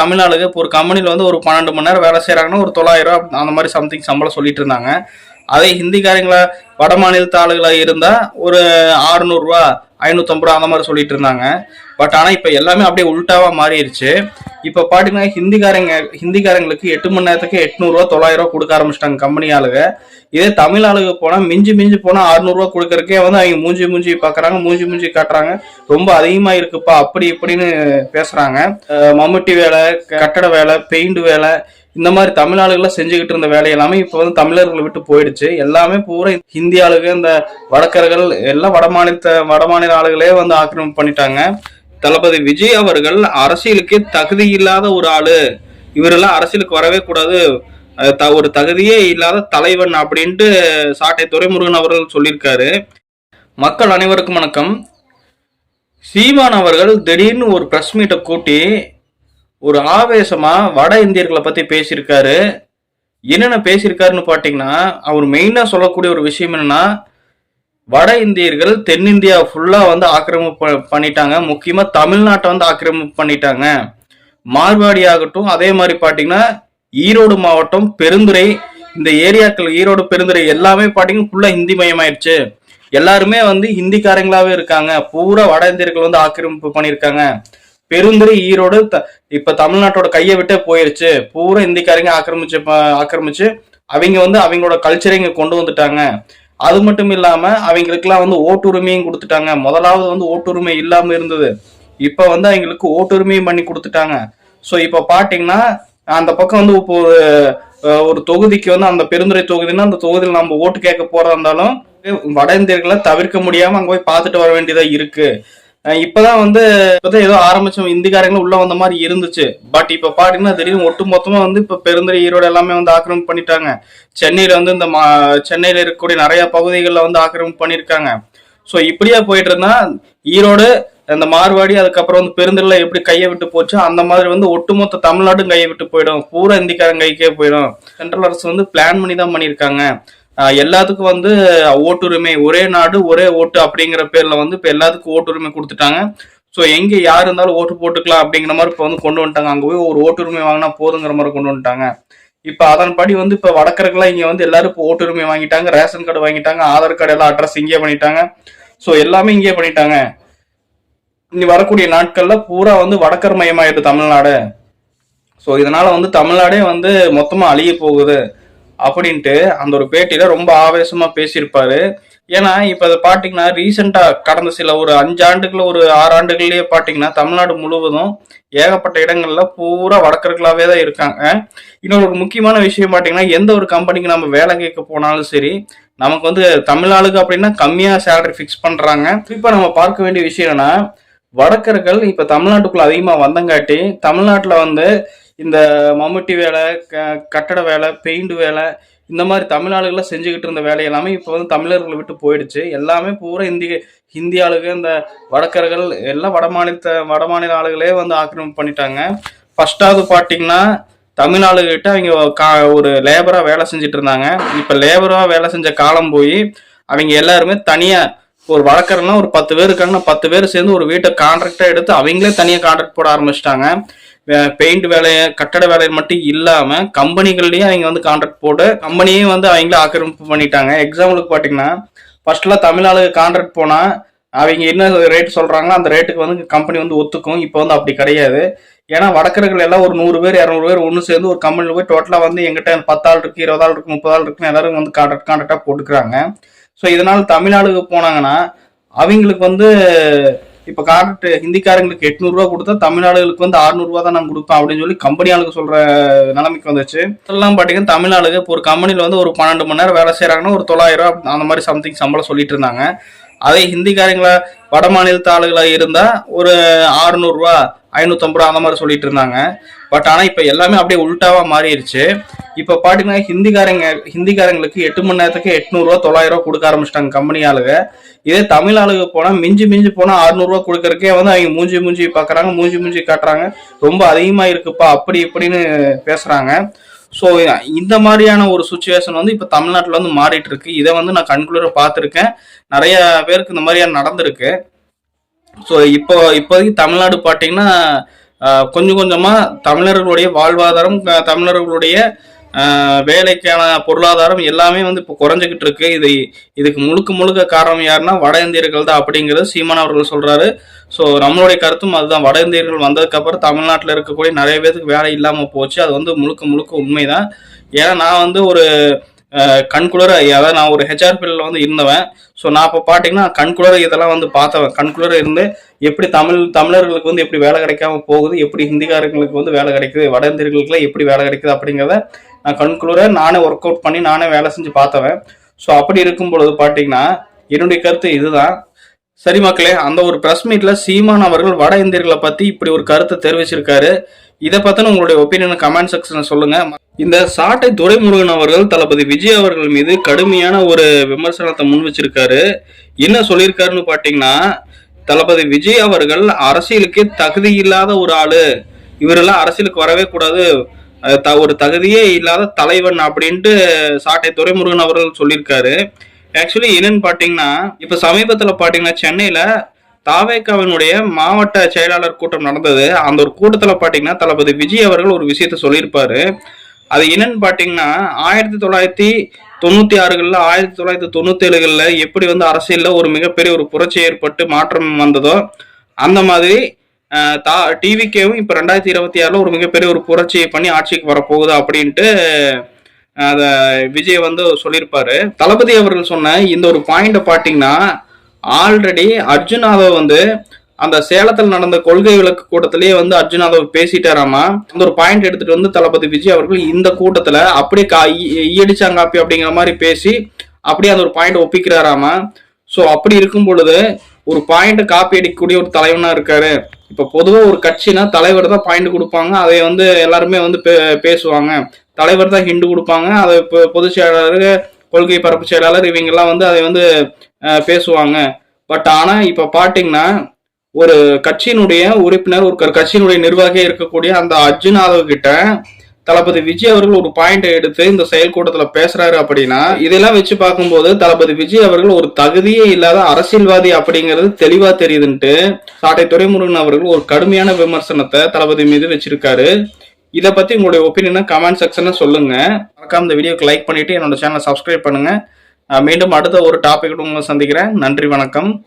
தமிழ் ஆளுங்க இப்போ ஒரு கம்பெனியில் வந்து ஒரு பன்னெண்டு மணி நேரம் வேலை செய்கிறாங்கன்னா ஒரு தொள்ளாயிரம் ரூபா அந்த மாதிரி சம்திங் சம்பளம் சொல்லிட்டு இருந்தாங்க. அதே ஹிந்திக்காரங்களா வட மாநிலத்து ஆளுகளாக இருந்தால் ஒரு அறுநூறுவா ஐநூற்றம்பது ரூபா அந்த மாதிரி சொல்லிட்டு இருந்தாங்க. பட் ஆனால் இப்போ எல்லாமே அப்படியே உல்ட்டாவாக மாறிடுச்சு இப்போ பார்த்தீங்கன்னா ஹிந்திக்காரங்க ஹிந்திக்காரங்களுக்கு எட்டு மணி நேரத்துக்கு எட்நூறுவா தொள்ளாயிரம் ரூபா கொடுக்க ஆரம்பிச்சிட்டாங்க கம்பெனி ஆளுங்க இதே தமிழ் ஆளுங்க போனால் மிஞ்சி மிஞ்சி போனால் அறுநூறுவா கொடுக்கறக்கே வந்து அவங்க மூஞ்சி மூஞ்சி பார்க்குறாங்க மூஞ்சி மூஞ்சி காட்டுறாங்க. ரொம்ப அதிகமாக இருக்குப்பா அப்படி இப்படின்னு பேசுகிறாங்க மம்முட்டி வேலை கட்டட வேலை பெயிண்ட் வேலை இந்த மாதிரி தமிழ் ஆளுகளை செஞ்சுக்கிட்டு இருந்த வேலை எல்லாமே இப்போ வந்து தமிழர்களை விட்டு போயிடுச்சு. எல்லாமே பூரா ஹிந்தி ஆளுக இந்த வடக்கர்கள் எல்லாம் வட மாநில வட மாநில ஆளுகளே வந்து ஆக்கிரமிப்பு பண்ணிட்டாங்க. தளபதி விஜய் அவர்கள் அரசியலுக்கே தகுதி இல்லாத ஒரு ஆளு. இவரெல்லாம் அரசியலுக்கு வரவே கூடாது. த- ஒரு தகுதியே இல்லாத தலைவன் அப்படின்ட்டு சாட்டை துரைமுருகன் அவர்கள் சொல்லியிருக்காரு. மக்கள் அனைவருக்கும் வணக்கம். சீமான் அவர்கள் திடீர்னு ஒரு ப்ரெஸ் மீட்டை கூட்டி ஒரு ஆவேசமாக வட இந்தியர்களை பற்றி பேசியிருக்காரு. என்னென்ன பேசியிருக்காருன்னு பார்த்தீங்கன்னா அவர் மெயினாக சொல்லக்கூடிய ஒரு விஷயம் என்னென்னா வட இந்தியர்கள் தென்னிந்தியா ஃபுல்லா வந்து ஆக்கிரமிப்பு ப- பண்ணிட்டாங்க. முக்கியமா தமிழ்நாட்டை வந்து ஆக்கிரமிப்பு பண்ணிட்டாங்க. மார்வாடி ஆகட்டும் அதே மாதிரி பார்த்தீங்கன்னா ஈரோடு மாவட்டம் பெருந்துறை இந்த ஏரியாக்கள் ஈரோடு பெருந்துறை எல்லாமே பார்த்தீங்கன்னா ஃபுல்லாக ஹிந்தி மயமாயிருச்சு. எல்லாருமே வந்து ஹிந்திக்காரங்களாவே இருக்காங்க. பூரா வட இந்தியர்கள் வந்து ஆக்கிரமிப்பு பண்ணியிருக்காங்க. பெருந்துறை ஈரோடு த- இப்ப தமிழ்நாட்டோட கையை விட்டே போயிருச்சு. பூரா இந்திக்காரங்க ஆக்கிரமிச்சு ப- ஆக்கிரமிச்சு அவங்க வந்து அவங்களோட கல்ச்சரை இங்க கொண்டு வந்துட்டாங்க. அது மட்டும் இல்லாம அவங்களுக்குலாம் வந்து ஓட்டுரிமையும் கொடுத்துட்டாங்க. முதலாவது வந்து ஓட்டுரிமை இல்லாம இருந்தது. இப்ப வந்து அவங்களுக்கு ஓட்டுரிமையும் பண்ணி கொடுத்துட்டாங்க. ஸோ இப்ப பாத்தீங்கன்னா அந்த பக்கம் வந்து இப்போ ஒரு ஒரு தொகுதிக்கு வந்து அந்த பெருந்துறை தொகுதின்னா அந்த தொகுதியில் நம்ம ஓட்டு கேட்க போறதா இருந்தாலும் வட இந்தியர்களை தவிர்க்க முடியாம அங்க போய் பார்த்துட்டு வர வேண்டியதா இருக்கு. இப்பதான் வந்து இப்பதான் ஏதோ ஆரம்பிச்சோம் இந்திக்காரங்களும் உள்ள வந்த மாதிரி இருந்துச்சு. பட் இப்ப பாத்தீங்கன்னா திடீர்னு ஒட்டு மொத்தமா வந்து இப்ப பெருந்துறை ஈரோடு எல்லாமே வந்து ஆக்கிரமிப்பு பண்ணிட்டாங்க. சென்னையில வந்து இந்த மா சென்னையில இருக்கக்கூடிய நிறைய பகுதிகளில் வந்து ஆக்கிரமிப்பு பண்ணியிருக்காங்க ஸோ இப்படியே போயிட்டு இருந்தா ஈரோடு இந்த மார்வாடி அதுக்கப்புறம் வந்து பெருந்துறையில எப்படி கையை விட்டு போச்சோ அந்த மாதிரி வந்து ஒட்டுமொத்த தமிழ்நாடும் கையை விட்டு போயிடும். பூரா இந்திக்காரன் கைக்கே போயிடும். சென்ட்ரல் அரசு வந்து பிளான் பண்ணி தான் பண்ணியிருக்காங்க எல்லாத்துக்கும் வந்து ஓட்டுரிமை. ஒரே நாடு ஒரே ஓட்டு அப்படிங்கிற பேர்ல வந்து இப்போ எல்லாத்துக்கும் ஓட்டுரிமை கொடுத்துட்டாங்க. ஸோ எங்க யார் இருந்தாலும் ஓட்டு போட்டுக்கலாம் அப்படிங்கிற மாதிரி இப்போ வந்து கொண்டு வந்துட்டாங்க. அங்கே போய் ஒரு ஓட்டுரிமை வாங்கினா போதுங்கிற மாதிரி கொண்டு வந்துட்டாங்க. இப்போ அதன்படி வந்து இப்போ வடக்கர்கள்லாம் இங்கே வந்து எல்லாரும் இப்போ ஓட்டுரிமை வாங்கிட்டாங்க. ரேஷன் கார்டு வாங்கிட்டாங்க. ஆதார் கார்டு எல்லாம் அட்ரஸ் இங்கே பண்ணிட்டாங்க. ஸோ எல்லாமே இங்கே பண்ணிட்டாங்க. இனி வரக்கூடிய நாட்கள்ல பூரா வந்து வடக்கர் மயமாயிடுது தமிழ்நாடு. ஸோ இதனால வந்து தமிழ்நாடே வந்து மொத்தமா அழிய போகுது. அப்படின்ட்டு அந்த ஒரு பேட்டியில ரொம்ப ஆவேசமா பேசியிருப்பாரு. ஏன்னா இப்ப அதை பாத்தீங்கன்னா ரீசெண்டா கடந்த சில ஒரு அஞ்சு ஆண்டுகள் ஒரு ஆறு ஆண்டுகள்லயே பாத்தீங்கன்னா தமிழ்நாடு முழுவதும் ஏகப்பட்ட இடங்கள்ல பூரா வடக்கர்களாவே தான் இருக்காங்க. இன்னொரு ஒரு முக்கியமான விஷயம் பாத்தீங்கன்னா எந்த ஒரு கம்பெனிக்கு நம்ம வேலை கேட்க போனாலும் சரி நமக்கு வந்து தமிழ்நாளுக்கு அப்படின்னா கம்மியா சேலரி ஃபிக்ஸ் பண்றாங்க. இப்ப நம்ம பார்க்க வேண்டிய விஷயம் என்னன்னா வடக்கர்கள் இப்ப தமிழ்நாட்டுக்குள்ள அதிகமா வந்தங்காட்டி தமிழ்நாட்டுல வந்து இந்த மம்முட்டி வேலை க- கட்டட வேலை பெயிண்ட் வேலை இந்த மாதிரி தமிழ் ஆளுகளை செஞ்சுக்கிட்டு இருந்த வேலை எல்லாமே இப்போ வந்து தமிழர்களை விட்டு போயிடுச்சு. எல்லாமே பூரா இந்தி ஹிந்தி ஆளுக இந்த வடக்கர்கள் எல்லாம் வட மாநில வட மாநில ஆளுகளே வந்து ஆக்கிரமிப்பு பண்ணிட்டாங்க. ஃபர்ஸ்டாவது பார்த்தீங்கன்னா தமிழ் ஆளுகிட்ட அவங்க கா ஒரு லேபராக வேலை செஞ்சுட்டு இருந்தாங்க. இப்போ லேபராக வேலை செஞ்ச காலம் போய் அவங்க எல்லாருமே தனியாக ஒரு வழக்கறனா ஒரு பத்து பேர் இருக்காங்கன்னா பத்து பேர் சேர்ந்து ஒரு வீட்டை கான்ட்ராக்டாக எடுத்து அவங்களே தனியாக கான்ட்ராக்ட் போட ஆரம்பிச்சிட்டாங்க. பெயிண்ட் வேலையை கட்டட வேலையை மட்டும் இல்லாமல் கம்பெனிகள்லேயும் அவங்க வந்து கான்ட்ராக்ட் போட்டு கம்பெனியும் வந்து அவங்களே ஆக்கிரமிப்பு பண்ணிட்டாங்க. எக்ஸாம்பிளுக்கு பார்த்தீங்கன்னா ஃபர்ஸ்ட்லாம் தமிழ் ஆளுங்க கான்ட்ராக்ட் போனால் அவங்க என்ன ரேட் சொல்கிறாங்களோ அந்த ரேட்டுக்கு வந்து கம்பெனி வந்து ஒத்துக்கும். இப்போ வந்து அப்படி கிடையாது. ஏன்னா வடக்கர்கள் எல்லாம் ஒரு நூறு பேர் இரநூறு பேர் ஒன்று சேர்ந்து ஒரு கம்பெனியில் போய் டோட்டலாக வந்து எங்கிட்ட பத்தாள் இருக்குது இருபது ஆள் முப்பதாள் முப்பது ஆள் இருக்குன்னு எல்லாரும் வந்து கான்ட்ராக்ட் கான்ட்ராக்டாக போட்டுக்கிறாங்க. ஸோ இதனால் தமிழ்நாடுக்கு போனாங்கன்னா அவங்களுக்கு வந்து இப்போ கான்ட்ராக்ட் ஹிந்திக்காரங்களுக்கு எட்நூறுரூவா கொடுத்தா தமிழ்நாடுகளுக்கு வந்து அறுநூறுவா தான் நான் கொடுப்பேன் அப்படின்னு சொல்லி கம்பெனி ஆளுக்கு சொல்ற நிலைமைக்கு வந்துச்சு இதெல்லாம் பார்த்தீங்கன்னா தமிழ்நாடுக்கு இப்போ ஒரு கம்பெனியில் வந்து ஒரு பன்னெண்டு மணி நேரம் வேலை செய்கிறாங்கன்னா ஒரு தொள்ளாயிரம் ரூபா அந்த மாதிரி சம்திங் சம்பளம் சொல்லிட்டு இருந்தாங்க. அதே ஹிந்திக்காரங்களா வட மாநிலத்து ஆளுகளா இருந்தா ஒரு அறுநூறுவா ஐநூற்றம்பது ரூபா அந்த மாதிரி சொல்லிட்டு இருந்தாங்க. பட் ஆனால் இப்போ எல்லாமே அப்படியே உல்ட்டாவாக மாறிடுச்சு இப்போ பார்த்தீங்கன்னா ஹிந்திக்காரங்க ஹிந்திக்காரங்களுக்கு எட்டு மணி நேரத்துக்கு எட்நூறுவா தொள்ளாயிரம் கொடுக்க ஆரம்பிச்சிட்டாங்க கம்பெனி ஆளுங்க. இதே தமிழ் ஆளுங்க போனால் மிஞ்சி மிஞ்சி போனால் அறுநூறுவா கொடுக்கறக்கே வந்து அவங்க மூஞ்சி மூஞ்சி பார்க்குறாங்க மூஞ்சி மூஞ்சி காட்டுறாங்க. ரொம்ப அதிகமாக இருக்குப்பா அப்படி இப்படின்னு பேசுகிறாங்க ஸோ இந்த மாதிரியான ஒரு சுச்சுவேஷன் வந்து இப்போ தமிழ்நாட்டில் வந்து மாறிட்டு இருக்கு. இதை வந்து நான் கண்குளிர பார்த்துருக்கேன். நிறைய பேருக்கு இந்த மாதிரியான நடந்திருக்கு. ஸோ இப்போ இப்போதைக்கு தமிழ்நாடு பார்த்தீங்கன்னா கொஞ்சம் கொஞ்சமாக தமிழர்களுடைய வாழ்வாதாரம் தமிழர்களுடைய வேலைக்கான பொருளாதாரம் எல்லாமே வந்து இப்போ குறைஞ்சிக்கிட்டு இருக்கு. இது இதுக்கு முழுக்க முழுக்க காரணம் யாருன்னா வட இந்தியர்கள் தான் அப்படிங்கிறது சீமான் அவர்கள் சொல்றாரு. ஸோ நம்மளுடைய கருத்தும் அதுதான். வட இந்தியர்கள் வந்ததுக்கு அப்புறம் தமிழ்நாட்டில் இருக்கக்கூடிய நிறைய பேருக்கு வேலை இல்லாமல் போச்சு. அது வந்து முழுக்க முழுக்க உண்மைதான். ஏன்னா நான் வந்து ஒரு கண்குளிர அதாவது நான் ஒரு ஹெச்ஆர் ஃபீல்டில் வந்து இருந்தவன். ஸோ நான் இப்போ பார்த்தீங்கன்னா கண்குளிர இதெல்லாம் வந்து பார்த்தவன். கண்குளிர இருந்து எப்படி தமிழ் தமிழர்களுக்கு வந்து எப்படி வேலை கிடைக்காம போகுது எப்படி ஹிந்திக்காரங்களுக்கு வந்து வேலை கிடைக்குது வட இந்தியர்களுக்குலாம் எப்படி வேலை கிடைக்குது அப்படிங்கிறத நான் கண்குளிர நானே ஒர்க் அவுட் பண்ணி நானே வேலை செஞ்சு பார்த்தவன். ஸோ அப்படி இருக்கும் பொழுது பார்த்தீங்கன்னா என்னுடைய கருத்து இதுதான். சரி மக்களே அந்த ஒரு பிரஸ் மீட்ல சீமான் அவர்கள் வட இந்தியர்களை பத்தி இப்படி ஒரு கருத்தை தெரிவிச்சிருக்காரு. இதை பற்றின உங்களுடைய ஒப்பீனியன் கமெண்ட் செக்ஷன்ல சொல்லுங்க. இந்த சாட்டை துரைமுருகன் அவர்கள் தளபதி விஜய் அவர்கள் மீது கடுமையான ஒரு விமர்சனத்தை முன் வச்சிருக்காரு. என்ன சொல்லியிருக்காருன்னு பாத்தீங்கன்னா தளபதி விஜய் அவர்கள் அரசியலுக்கு தகுதி இல்லாத ஒரு ஆளு. இவரெல்லாம் அரசியலுக்கு வரவே கூடாது. த- ஒரு தகுதியே இல்லாத தலைவன் அப்படின்ட்டு சாட்டை துரைமுருகன் அவர்கள் சொல்லியிருக்காரு. ஆக்சுவலி என்னன்னு பாத்தீங்கன்னா இப்ப சமீபத்துல பாத்தீங்கன்னா சென்னையில தாவேக்காவினுடைய மாவட்ட செயலாளர் கூட்டம் நடந்தது. அந்த ஒரு கூட்டத்தில் பார்த்தீங்கன்னா தளபதி விஜய் அவர்கள் ஒரு விஷயத்த சொல்லியிருப்பாரு. அது என்னன்னு பார்த்தீங்கன்னா ஆயிரத்தி தொள்ளாயிரத்தி தொண்ணூற்றி ஆறுகளில் ஆயிரத்தி தொள்ளாயிரத்தி தொண்ணூற்றேழுகளில் எப்படி வந்து அரசியலில் ஒரு மிகப்பெரிய ஒரு புரட்சி ஏற்பட்டு மாற்றம் வந்ததோ அந்த மாதிரி தா டிவிக்கேவும் இப்போ ரெண்டாயிரத்தி இருபத்தி ஆறில் ஒரு மிகப்பெரிய ஒரு புரட்சியை பண்ணி ஆட்சிக்கு வரப்போகுது அப்படின்ட்டு அதை விஜய் வந்து சொல்லியிருப்பாரு. தளபதி அவர்கள் சொன்ன இந்த ஒரு பாயிண்ட்டை பார்த்தீங்கன்னா ஆல்ரெடி அர்ஜுன் வந்து அந்த சேலத்தில் நடந்த கொள்கை விளக்கு கூட்டத்திலேயே வந்து அர்ஜுனாதவ் பேசிட்டாராமா? அந்த ஒரு பாயிண்ட் எடுத்துட்டு வந்து தளபதி விஜய் அவர்கள் இந்த கூட்டத்துல அப்படியே கா ஈ- ஈயடிச்சாங்காப்பி அப்படிங்கிற மாதிரி பேசி அப்படியே அந்த ஒரு பாயிண்ட் ஒப்பிக்கிறாராமா? ஸோ அப்படி இருக்கும் பொழுது ஒரு பாயிண்ட் காப்பி அடிக்கக்கூடிய ஒரு தலைவனா இருக்காரு. இப்ப பொதுவா ஒரு கட்சினா தலைவர் தான் பாயிண்ட் கொடுப்பாங்க. அதை வந்து எல்லாருமே வந்து பே- பேசுவாங்க. தலைவர் தான் ஹிண்டு கொடுப்பாங்க. அதை இப்போ பொதுச் செயலாளர் கொள்கை பரப்பு செயலாளர் இவங்கெல்லாம் வந்து அதை வந்து பேசுவாங்க. பட் ஆனால் இப்போ பார்த்தீங்கன்னா ஒரு கட்சியினுடைய உறுப்பினர் ஒரு க- கட்சியினுடைய நிர்வாகியாக இருக்கக்கூடிய அந்த அர்ஜுன் யாதவ் கிட்ட தளபதி விஜய் அவர்கள் ஒரு பாயிண்ட் எடுத்து இந்த செயல்கூட்டத்தில் பேசுறாரு அப்படின்னா இதெல்லாம் வச்சு பார்க்கும்போது தளபதி விஜய் அவர்கள் ஒரு தகுதியே இல்லாத அரசியல்வாதி அப்படிங்கிறது தெளிவா தெரியுதுன்ட்டு சாட்டை துறைமுருகன் அவர்கள் ஒரு கடுமையான விமர்சனத்தை தளபதி மீது வச்சிருக்காரு. இதை பத்தி உங்களுடைய ஒப்பீனியனை கமெண்ட் செக்ஷன்ல சொல்லுங்க. மறக்காம இந்த வீடியோக்கு லைக் பண்ணிட்டு என்னோட சேனலை சப்ஸ்கிரைப் பண்ணுங்க. மீண்டும் அடுத்த ஒரு டாபிக் உங்களை சந்திக்கிறேன். நன்றி வணக்கம்.